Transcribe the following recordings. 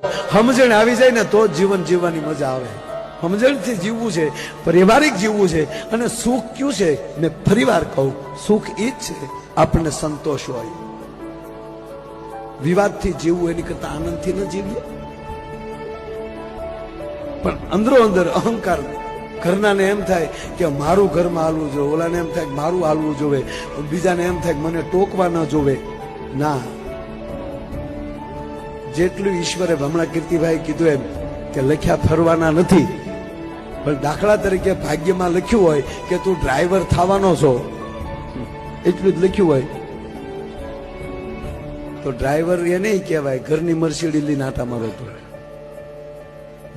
સમજણ આવી જાય ને તો જીવન જીવવાની મજા આવે. સમજણથી જીવવું છે, પારિવારિક જીવવું છે અને સુખ ક્યું છે? મેં ફરીવાર કહું, સુખ એ જ છે, આપણને સંતોષ હોય. વિવાદથી જીવવું એની કરતા આનંદથી ન જીવીએ. પણ અંદરો અંદર અહંકાર ઘરનાને એમ થાય કે મારું ઘરમાં હાલવું જોઈએ, ઓલાને એમ થાય કે મારું હાલવું જોવે બીજાને એમ થાય કે મને ટોકવા ન જોવે. ના. જેટલું ઈશ્વરે હમણાં કીર્તિભાઈ કીધું એમ કે લખ્યા ફરવાના નથી. પણ દાખલા તરીકે ભાગ્યમાં લખ્યું હોય કે તું ડ્રાઈવર થવાનો છો. એટલું જ લખ્યું હોય. તો ડ્રાઈવર એ નહીં કહેવાય, ઘરની મરસીડી લઈને આટા મારો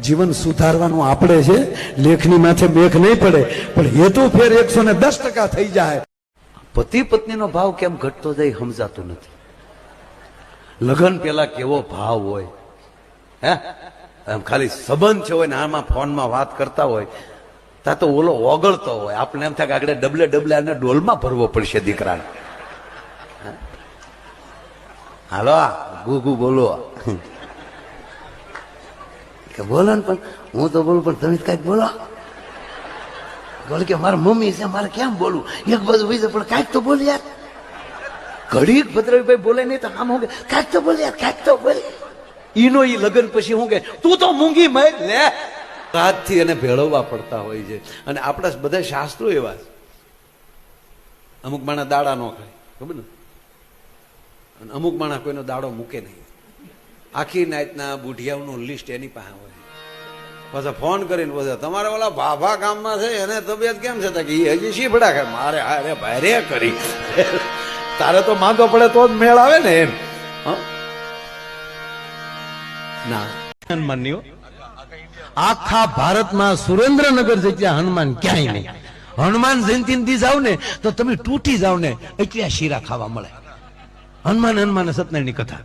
જીવન સુધારવાનું આપણે છે, લેખની માથે મેઘ નહીં પડે, પણ હેતુ ફેર એકસો ને દસ ટકા થઈ જાય. પતિ પત્નીનો ભાવ કેમ ઘટતો જાય સમજાતું નથી. લગ્ન પેલા કેવો ભાવ હોય? હે? એમ ખાલી સંબંધ છે હોય ને આમાં ફોનમાં વાત કરતા હોય, ત્યાં તો ઓલો ઓગળતો હોય. આપણે એમ થાય કે આગળ ડબલે ડબલે આને ડોલમાં ભરવો પડશે દીકરાને. હાલો હાલો ગુ બોલો. કે બોલો ને પણ હું તો બોલું, પણ તમે કંઈક બોલો. બોલ કે મારા મમ્મી છે, મારે કેમ બોલવું? એક છે, પણ કાંઈક તો બોલ યાર. ઘડી ભદ્રવીભાઈ બોલે નહીં તો આમ હું કાંઈક તો બોલે કાંઈક તો બોલે. ઈનો ઈ લગન પછી હું કે તું તો મૂંગી મય લે. રાતથી એને ભેળવવા પડતા હોય છે. અને આપણા બધા શાસ્ત્રો એવા છે. અમુક માણા દાડા નો ખાય, ખબર ને? અને અમુક માણા કોઈનો દાડો મૂકે નહીં. આખી નાતના બુઢિયાઓનું લિસ્ટ એની પાસે હોય. પાછા ફોન કરીને પૂછે તમારે ઓલા ભાભા ગામમાં છે, એને તબિયત કેમ છે? કે એ હજી શીફડા ખાય. મારે હારે ભારે કરી. તારે તો માંદો પડે તો જ મેળ આવે ને એમ. ના. આખા ભારતમાં સુરેન્દ્રનગર જગ્યા હનુમાન ક્યાંય નહીં. હનુમાન જયંતિ જાવ ને, તો તમે તૂટી જાવ ને, એટલા શીરા ખાવા મળે. હનુમાન હનુમાન સત્યનારાયણની કથા.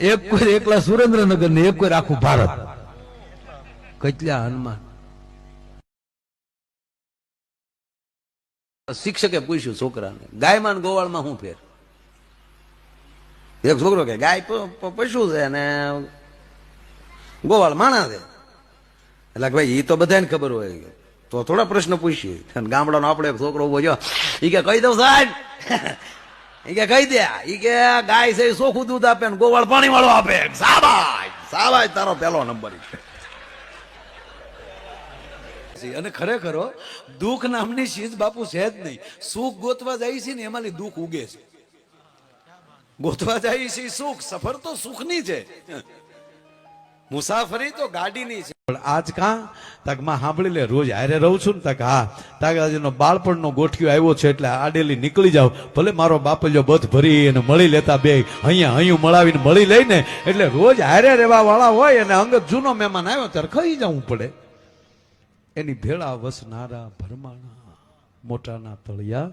એક કોઈ એકલા સુરેન્દ્રનગર ને એક કોઈ આખું ભારત. કેટલા હનુમાન. શિક્ષકે પૂછ્યું છોકરાને ગાયમાં ગોવાળમાં શું ફેર? એક છોકરો કે, ગાય પશુ છે અને ગોવાળ માણા છે. એટલે કે ભાઈ એ તો બધાને ખબર હોય. કે તો થોડા પ્રશ્ન પૂછીએ. અને ગામડાનો આપણે એક છોકરો ઊભો જો એ કે, કહી દઉં સાહેબ. એ કે, કહી દે. એ કે ગાય છે ચોખ્ખું દૂધ આપે ને ગોવાળ પાણી વાળો આપે. સાબાઈ સાબાઈ તારો પહેલો નંબર છે. અને ખરેખર દુઃખ નામની ચીજ બાપુ છે જ નહીં. સુખ ગોતવા જાય છે ને એમાંથી દુઃખ ઉગે છે. ગોતવા જાય છે સુખ, સફર તો સુખની છે. મુસાફરી તો ગાડીની છે. પણ આજ કાં? તકમાં સાંભળી લે, રોજ હારે રહું છું ને તક, હા. તક આજનો બાળપણનો ગોઠિયો આવ્યો છે એટલે આડેલી નીકળી જાવ ભલે મારો બાપલ્યો બધ ભરી અને મળી લેતા બે, અહીંયા અહીં મળાવીને મળી લઈને, એટલે રોજ હારે રહેવા વાળા હોય અને અંગત જૂનો મહેમાન આવ્યો ત્યારે ખાઈ જવું પડે. એની ભેળા વસનારા ભરમાણા મોટાના તળિયા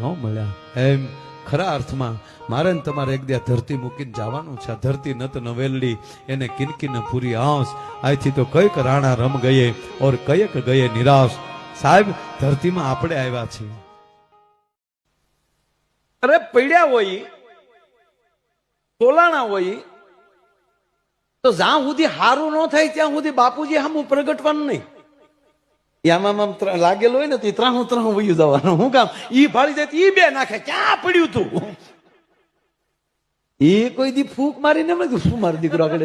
ન મળ્યા. એમ ખરા અર્થમાં મારે તમારે એક દે ધરતી મૂકીને જવાનું છે. ધરતી નત નવેલડી એને કિનકીને પૂરી આંસ. આથી તો કંઈક રાણા રમ ગયે ઓર કયક ગયે નિરાશ. સાહેબ, ધરતીમાં આપણે આવ્યા છીએ. અરે પડ્યા હોય, તોલાણા હોય, તો જ્યાં સુધી હારું ન થાય ત્યાં સુધી બાપુજી હમ પ્રગટવાનું નહીં. આમ આમ લાગેલું હોય ને તો ઈ ત્રાહું ત્રાહું વયું જવાનું. હું કામ? ઈ ભાળી જાય તો ઈ બે નાખે. ક્યાં પડ્યું તું? એ કોઈ દી ફૂક મારીને ને શું મારો દીકરો આગળ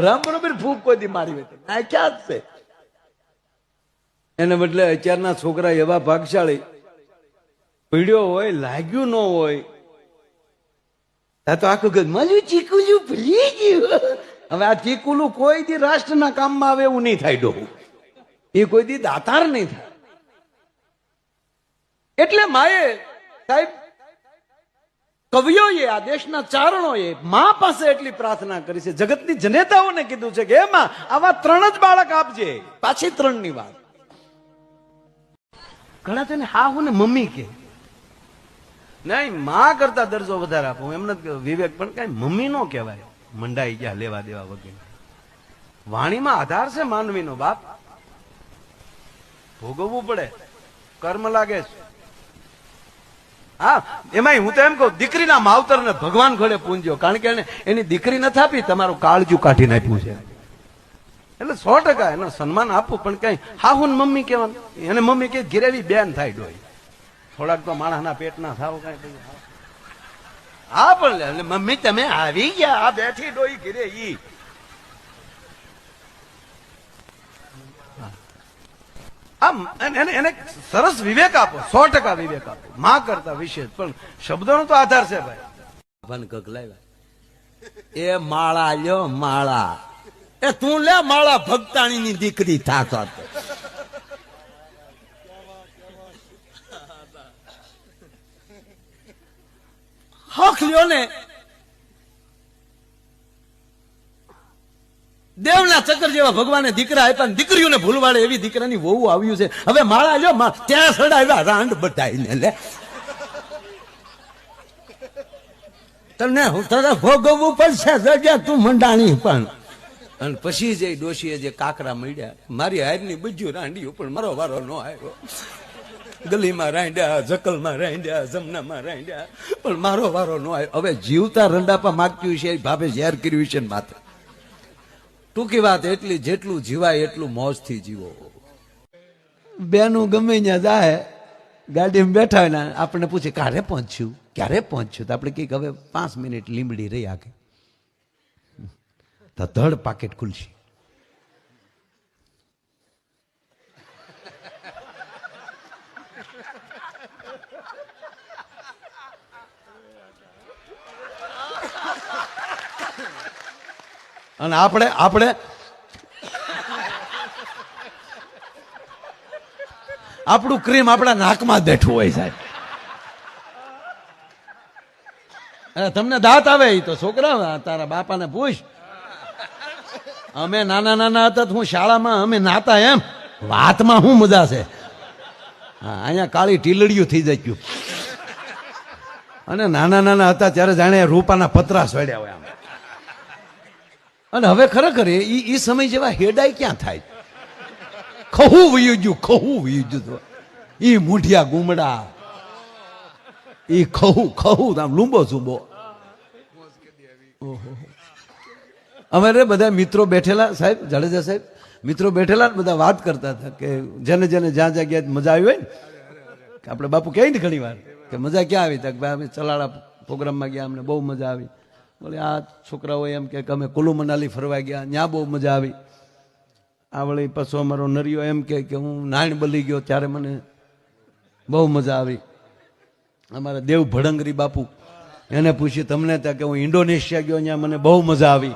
રામ બરોબર ફૂક કોઈ દી મારી હોય ના ક્યાં છે? એને બદલે અત્યારના છોકરા એવા ભાગશાળી. પીડ્યો હોય, લાગ્યું ન હોય. આ તો આખું કહે મારું ચીકુલું ભૂલી ગયું. હવે આ ચીકુલું કોઈ દી રાષ્ટ્રના કામમાં આવે એવું નહીં થાય ડોહું. એ કોઈ દી દાતાર નહીં થાય. એટલે માએ સાહેબ કવિઓએ આ દેશના ચારણોએ મા પાસે એટલી પ્રાર્થના કરી છે. જગતની જનેતાઓને કીધું છે કે એમાં આવા ત્રણ જ બાળક આપજે. પાછી ત્રણની વાત. ઘણા તેને હા હું ને મમ્મી કે નહીં માં કરતા દરજ્જો વધારે આપો. એમને વિવેક પણ કઈ મમ્મી નો કહેવાય. મંડાઈ ગયા લેવા દેવા વગેરે. વાણીમાં આધાર છે માનવીનો બાપ. ભોગવવું પડે. કર્મ લાગે છે. હા, એમાંય હું તો એમ કહું, દીકરીના માવતરને ભગવાન ઘડે પૂંજ્યો. કારણ કે એને એની દીકરી નથી આપી, તમારું કાળજું કાઢી નાખ્યું છે. એટલે સો ટકા એને સન્માન આપવું પણ કઈ હા હું મમ્મી કહેવાનું. એને મમ્મી કે ઘેરેવી બેન થાય ડોય થોડાક તો માણસના પેટના થાવ કઈ હા. પણ એટલે મમ્મી, તમે આવી ગયા. આ બેઠી ડોઈ ઘેરે ઈ. આમ, એને સરસ વિવેક આપો, સો ટકા વિવેક આપો. માં કરતા વિશેષ, પણ શબ્દોનો તો આધાર છે ભાઈ. વનકક લાવ્યા. એ માળા લ્યો, માળા. એ તું લે, માળા ભક્તાણીની દીકરી થાતો હક લ્યો ને દેવના ચક્કર જેવા ભગવાને દીકરા આપ્યા દીકરીઓને ભૂલવાડે એવી દીકરાની વહુ આવ્યું છે. હવે માળા લ્યો ત્યાં સડાવ્યા રાંડ બટાઈને લે. તને તને ભોગવવું પડશે રજા તું મંડાણી પણ. અને પછી જે ડોશીએ જે કાકરા મળ્યા, મારી હારની બજ્યું રાંડ્યું પણ મારો વારો ન આવ્યો. ગલીમાં રાંડ્યા જકલમાં રાંડ્યા, જમનામાં રાંડ્યા, પણ મારો વારો ન આવ્યો. હવે જીવતા રંડાપા માગતું છે ભાભે ઝેર કર્યું છે માથે. ટૂંકી વાત એટલી જેટલું જીવાય એટલું મોજથી જીવો. બેનું ગમે ત્યાં જાય ગાડીમાં બેઠા હોય ને, આપણને પૂછે ક્યારે પહોંચ્યું? ક્યારે પહોંચ્યું? તો આપણે કહીએ હવે પાંચ મિનિટ લીમડી રહી આગે. તો ધડ પાકેટ ખુલશે. અને આપણે આપણે આપણું ક્રીમ આપણા નાકમાં બેઠું હોય સાહેબ. તમને દાંત આવે એ તો છોકરા, તારા બાપાને પૂછ. અમે નાના નાના હતા હું શાળામાં, અમે નાતા એમ. વાતમાં શું મજા છે. હા, અહીંયા કાળી ટીલડિયું થઈ જતું અને નાના નાના હતા ત્યારે જાણે રૂપાના પતરા સડ્યા હોય આમ. અને હવે ખરેખર એ એ સમય જેવા હેડાય ક્યાં થાય? ખહું વયું ગયું ખહું તો. એ મૂઠિયા ગુમડા. એ ખહું ખહું આમ લૂંબો ઝૂંબો. ઓહો. અમે બધા મિત્રો બેઠેલા, સાહેબ, જાડેજા સાહેબ, મિત્રો બેઠેલા બધા વાત કરતા હતા કે જેને જેને જ્યાં જગ્યાએ મજા આવી હોય ને આપણે બાપુ કહે ને ઘણી વાર, કે મજા ક્યાં આવી? તા કે ભાઈ અમે ચલાડા પ્રોગ્રામમાં ગયા, અમને બહુ મજા આવી. બોલે, આ છોકરાઓ એમ કે અમે કુલુ મનાલી ફરવા ગયા ત્યાં બહુ મજા આવી. આ વળી પાછો અમારો નરિયો એમ કે હું નાણ બલી ગયો ત્યારે મને બહુ મજા આવી. અમારા દેવ ભડંગરી બાપુ એને પૂછ્યું તમને ત્યાં કે હું ઇન્ડોનેશિયા ગયો ત્યાં મને બહુ મજા આવી.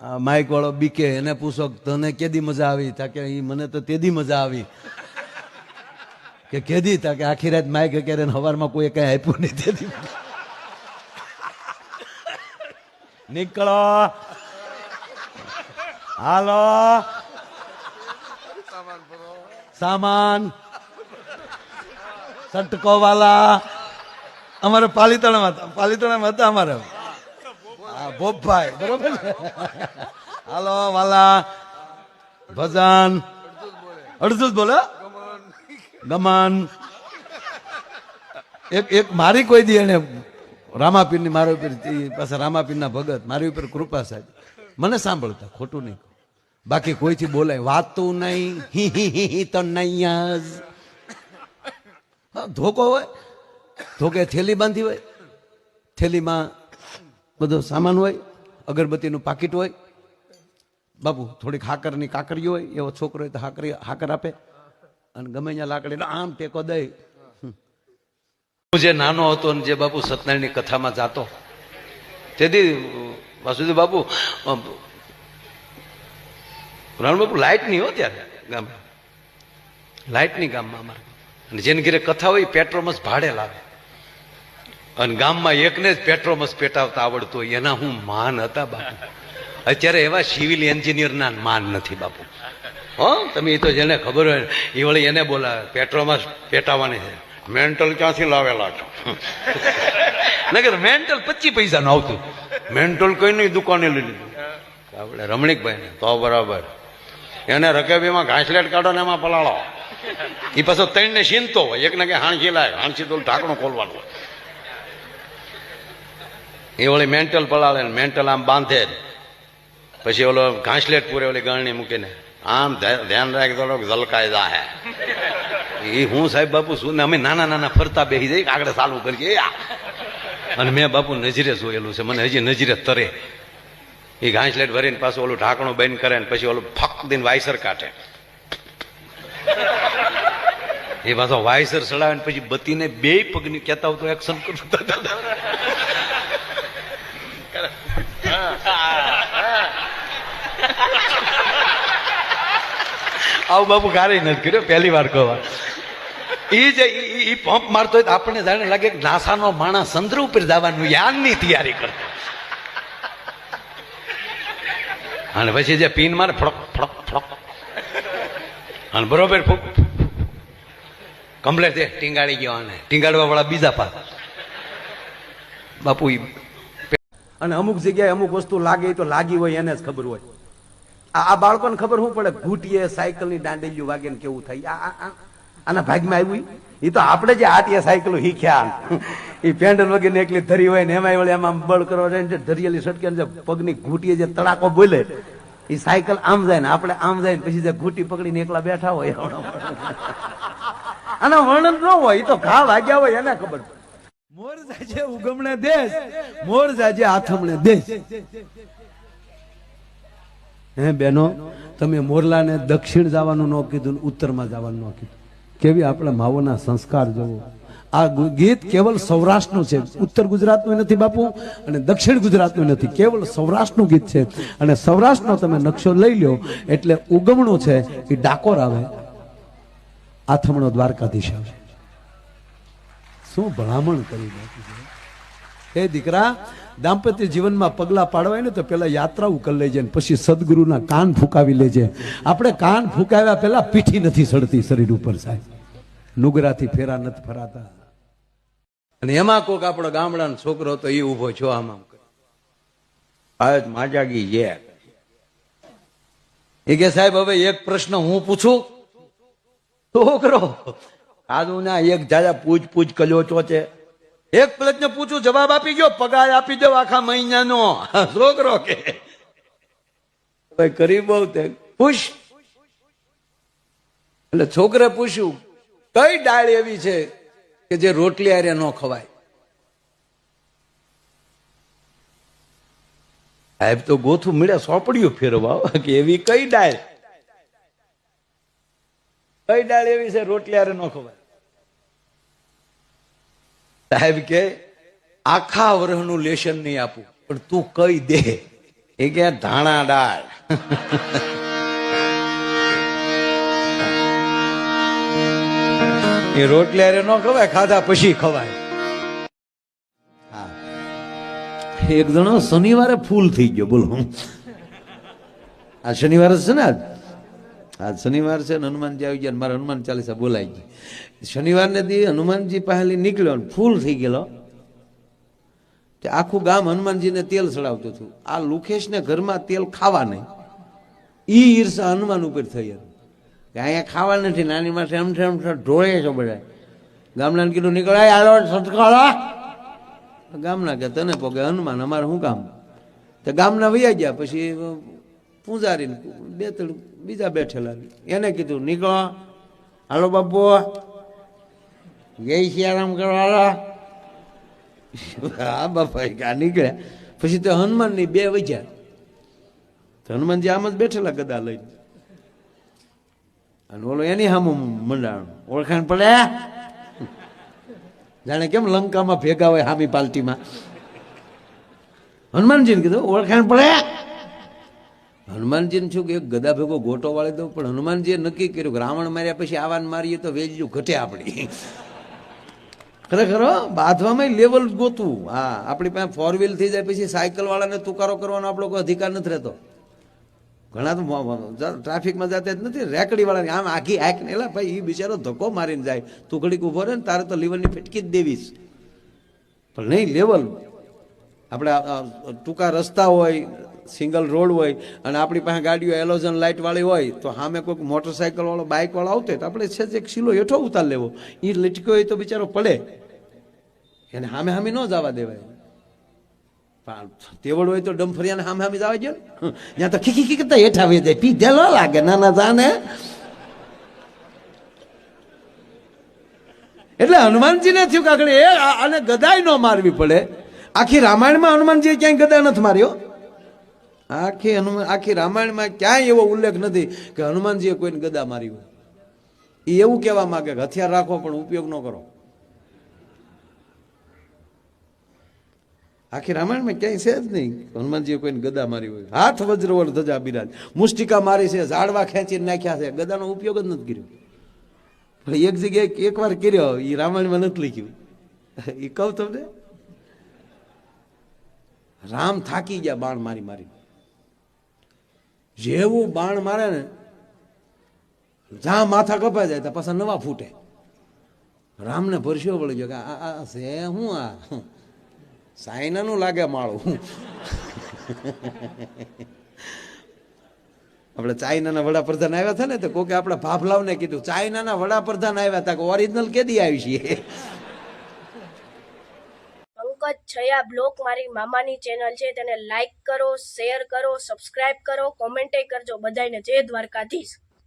આ માઇકવાળો બીકે એને પૂછો, તને કેદી મજા આવી? તા કે મને તો તેદી મજા આવી. કે કેદી? તા કે આખી રાત માઇક અત્યારે સવારમાં કોઈ કઈ આપ્યું નહીં તેદી. નીકળો. હાલો. સામાન. સટકો વાલા. અમારે પાલીતાણામાં હતા. પાલીતાણામાં હતા અમારે. ભોપભાઈ. બરોબર હાલો, વાલા. ભજન. અડધું જ બોલે? ગમન. એક એક મારી કોઈ દી એને રામાપીરની મારા ઉપર પાસે રામાપીરના ભગત, મારી ઉપર કૃપા સાહેબ. મને સાંભળતા ખોટું નહીં બાકી કોઈથી બોલાય? વાતું નહીં, હી, હિ તો નહીં ધોકો હોય? ધોકે થેલી બાંધી હોય? થેલીમાં બધો સામાન હોય? અગરબત્તીનું પાકીટ હોય? બાપુ, થોડીક હાકરની કાકરી હોય? એવો છોકરો હોય તો હાકરી હાકર આપે. અને ગમે ત્યાં લાકડી આમ ટેકો દઈ. હું જે નાનો હતો ને જે બાપુ સત્યનારાયણની કથામાં જાતો, તેથી વાસુદેવ બાપુ બાપુ લાઇટ નહીં હો ત્યારે ગામમાં. લાઇટ નહીં ગામમાં અમારે. અને જેને ઘેરે કથા હોય પેટ્રોમસ ભાડે લાવે. અને ગામમાં એકને જ પેટ્રોમસ પેટાવતા આવડતું હોય, એના હું માન હતા બાપુ. અત્યારે એવા સિવિલ એન્જિનિયરના માન નથી બાપુ. હો, તમે એ તો જેને ખબર હોય એ વળી એને બોલાવે, પેટ્રોમસ પેટાવવાની છે. મેન્ટલ ક્યાંથી લાવેલા છો? નગર મેન્ટલ પચીસ પૈસા નું આવતું. મેન્ટલ કઈ નહીં દુકાને લઈ લીધું. આપણે રમણીકભાઈ ને તો બરાબર. એને રકેબીમાં ઘાસલેટ કાઢો ને એમાં પલાળો. એ પાછો ત્રણ ને સીનતો હોય. એક ને કે હાણસી લાય હાણસી તો ઢાંકણું ખોલવાનું હોય. એ ઓલી મેન્ટલ પલાળે ને મેન્ટલ આમ બાંધે. પછી ઓલો ઘાસલેટ પૂરે ઓલી ગળણી મૂકીને આમ ધ્યાન રાખી રહો કે ઝલકાય જાહે. એ હું સાહેબ બાપુ શું ને અમે નાના નાના ફરતા બેસી જઈએ આગળ ચાલુ કરીએ. અને મેં બાપુ નજરે જોયેલું છે, મને હજી નજરે તરે. એ ઘાસલેટ ભરીને પાછું ઓલું ઢાંકણું બંધ કરે ને પછી ઓલું ફક દઈને વાયસર કાઢે. એ પાછો વાયસર ચડાવે ને પછી બતીને બે પગની કહેતા હોય તો એક્શન કરું આવું બાપુ કારે નથી કર્યો, પહેલી વાર કહવા એ જે ઈ પંપ મારતો હોય તો આપણને જાણે લાગે કે નાસાનો માણસ ચંદ્ર ઉપર જવાનું યાનની તૈયારી કરતો અને પછી જે પીન મારે ફડક ફડક ફડક. અને બરોબર ફૂક કમ્પ્લેટ છે. ટીંગાડી ગયો આને. ટીંગાડવા વાળા બીજા પાક બાપુ અને અમુક જગ્યાએ અમુક વસ્તુ લાગે તો લાગી હોય એને જ ખબર હોય. આ બાળકોને ખબર શું પડે? ઘૂંટીએ સાયકલની દાંડેલીઓ વાગે કેવું થાય? આ આ- આના ભાગમાં આવ્યું? એ તો આપણે જે આટીએ સાયકલો શીખ્યા એ પેન્ડલ વગેરે એકલી ધરી હોય ને એમાં વળી એમાં બળ કરવા જાય ને સટકે પગની ઘૂંટીએ જે તડાકો બોલે એ સાયકલ આમ જાય ને આપણે આમ જાય ને પછી જે ઘૂંટી પકડીને એકલા બેઠા હોય આના વર્ણન ન હોય એ તો ઘા વાગ્યા હોય એને ખબર. મોર જાજે ઉગમણે દેશ, મોર જાજે આથમણે દેશ. હે બેનો, તમે મોરલાને દક્ષિણ જવાનું ન કીધું ઉત્તરમાં જવાનું ન કીધું. કેવી આપણા માવોના સંસ્કાર જોવો. આ ગીત કેવલ સૌરાષ્ટ્રનું છે. ઉત્તર ગુજરાતનું નથી બાપુ, અને દક્ષિણ ગુજરાતનું નથી. કેવલ સૌરાષ્ટ્રનું ગીત છે. અને સૌરાષ્ટ્રનો તમે નકશો લઈ લ્યો, એટલે ઉગમણું છે એ ડાકોર આવે. આથમણો દ્વારકાધીશ આવે. શું ભલામણ કરી એ દીકરા દાંપત્ય જીવનમાં પગલાં પાડવાય ને તો પહેલાં યાત્રાઓ કરી લેજે ને પછી સદગુરુના કાન ફૂંકાવી લેજે. આપણે કાન ફૂંકાવ્યા પહેલાં પીઠી નથી સડતી શરીર ઉપર સાહેબ. નુગરાથી ફેરા નથી ફરાતા. અને એમાં કોક આપણો ગામડાનો છોકરો તો એ ઊભો છો આમ. આજ માજાગી જે એ કે સાહેબ, હવે એક પ્રશ્ન હું પૂછું? છોકરો આજુ ના એક જાજા પૂછ પૂછ કર્યો છો છે. એક પ્રશ્ન પૂછું જવાબ આપી ગયો પગાર આપી દો આખા મહિનાનો. છોકરો કે ભાઈ કરી બહુ તે પૂછ એટલે છોકરે પૂછ્યું કઈ ડાળ એવી છે કે જે રોટલી આરે ન ખવાય? સાહેબ તો ગોથું મળ્યા સોપડીયું ફેરવા કે એવી કઈ ડાળ કઈ ડાળ એવી છે રોટલી આરે ન ખવાય? સાહેબ કે, આખા વર્ષનું લેશન નહીં આપું, પણ તું કઈ દે. એ કે, ધાણા ડાળ એ રોટલી ન ખવાય, ખાધા પછી ખવાય. એક જણો શનિવારે ફૂલ થઈ ગયો, બોલો. આ શનિવારે છે ને આજ શનિવાર છે ને હનુમાનજી આવી ગયા મારે હનુમાન ચાલીસા બોલાઈ ગઈ શનિવારને દી હનુમાનજી પાસે નીકળ્યો ને ફૂલ થઈ ગયેલો. તે આખું ગામ હનુમાનજીને તેલ ચડાવતું હતું. આ લુખેશને ઘરમાં તેલ ખાવા નહીં. ઈ ઈર્ષા હનુમાન ઉપર થઈ હતી. કે અહીંયા ખાવા નથી, નાની માથે એમ છે એમ છે ઢોળે છે બધા ગામડાને કીધું, નીકળાય આલો સટકાળા ગામના કે, તને પોગે હનુમાન, અમારે શું કામ? તો ગામના વૈયા ગયા, પછી પૂજારી ને બે ત્રણ બીજા બેઠેલા એને કીધું, નીકળો. હાલો બાપુ. જય સિયારામ કરવા હા, બાપા આ નીકળ્યા પછી તો હનુમાનની બે વજ્યા તો હનુમાનજી આમ જ બેઠેલા ગદા લઈને. અને ઓલો એની સામે મંડાણ, ઓળખાણ પડે? જાણે કેમ લંકામાં ભેગા હોય હામી પાલટીમાં? હનુમાનજીને કીધું, ઓળખાણ પડે? હનુમાનજીને શું કે ગદા ભેગો ગોટો વાળી દઉં, પણ હનુમાનજીએ નક્કી કર્યું કે રાવણ માર્યા પછી આવાન મારીએ તો વેચ્યું ઘટે આપણી. ખરેખર બાંધવામાં લેવલ ગોતવું. હા, આપણી પાસે ફોર વ્હીલ થઈ જાય, પછી સાયકલ વાળાને તુકારો કરવાનો આપણો કોઈ અધિકાર નથી રહેતો. ઘણા તો ટ્રાફિકમાં જતા જ નથી, રેકડી વાળાની, આમ આખી હાક ને એલા, ભાઈ એ બિચારો ધક્કો મારીને જાય. તું ઘડીક ઊભો રહે ને, તારે તો લીવરની ફટકી જ દેવીશ. પણ નહીં, લેવલ. આપણે ટૂંકા રસ્તા હોય સિંગલ રોડ હોય અને આપણી પાસે ગાડીઓ એલોઝન લાઇટવાળી હોય, તો સામે કોઈક મોટરસાયકલવાળો બાઇકવાળો બાઇક આવતો હોય તો આપણે છે એક શીલો હેઠો ઉતાર લેવો. એ લટક્યો હોય તો બિચારો પડે. એને સામે સામે ન જવા દેવાય. તેવડ હોય તો ડમફરિયાને સામે સામે જવા ગયો ત્યાં તો ખીખી કરતા હેઠા વે જાય. પીધે ન લાગે, નાના જાને. એટલે હનુમાનજીને થયું કે આગળ એ અને ગદાય ન મારવી પડે. આખી રામાયણમાં હનુમાનજીએ ક્યાંય ગદા નથી માર્યો. આખી હનુમાન આખી રામાયણમાં ક્યાંય એવો ઉલ્લેખ નથી કે હનુમાનજીએ કોઈને ગદા મારી હોય. એ એવું કહેવા માગે કે હથિયાર રાખો પણ ઉપયોગ ન કરો. આખી રામાયણમાં ક્યાંય છે જ નહીં હનુમાનજીએ કોઈને ગદા મારી હોય. હાથ વજ્રવળ ધજા બિરાજ. મુષ્ટિકા મારી છે, ઝાડવા ખેંચીને નાખ્યા છે. ગદાનો ઉપયોગ જ નથી કર્યો. પણ એક જગ્યાએ એકવાર કર્યો એ રામાયણમાં નથી લખ્યું. એ કહું તમને? રામ થાકી ગયા, બાણ મારી મારી જેવું બાણ મારે ને, જ્યાં માથા કપાઈ જાય ત્યાં પાછા નવા ફૂટે. રામને ભરસ્યો વળી ગયો કે આ છે હું આ? સાયનાનું લાગે માળું. આપણે ચાઇનાના વડાપ્રધાન આવ્યા હતા ને, તો કોકે આપણે ભાભલાવને કીધું, ચાઇનાના વડાપ્રધાન આવ્યા હતા કે ઓરિજિનલ કેદી આવી છીએ? પંકજ છયા બ્લોક મારી મામાની ચેનલ છે, તેને લાઈક કરો શેર કરો સબસ્ક્રાઈબ કરો કોમેન્ટે કરજો બધાને જય દ્વારકાધીશ.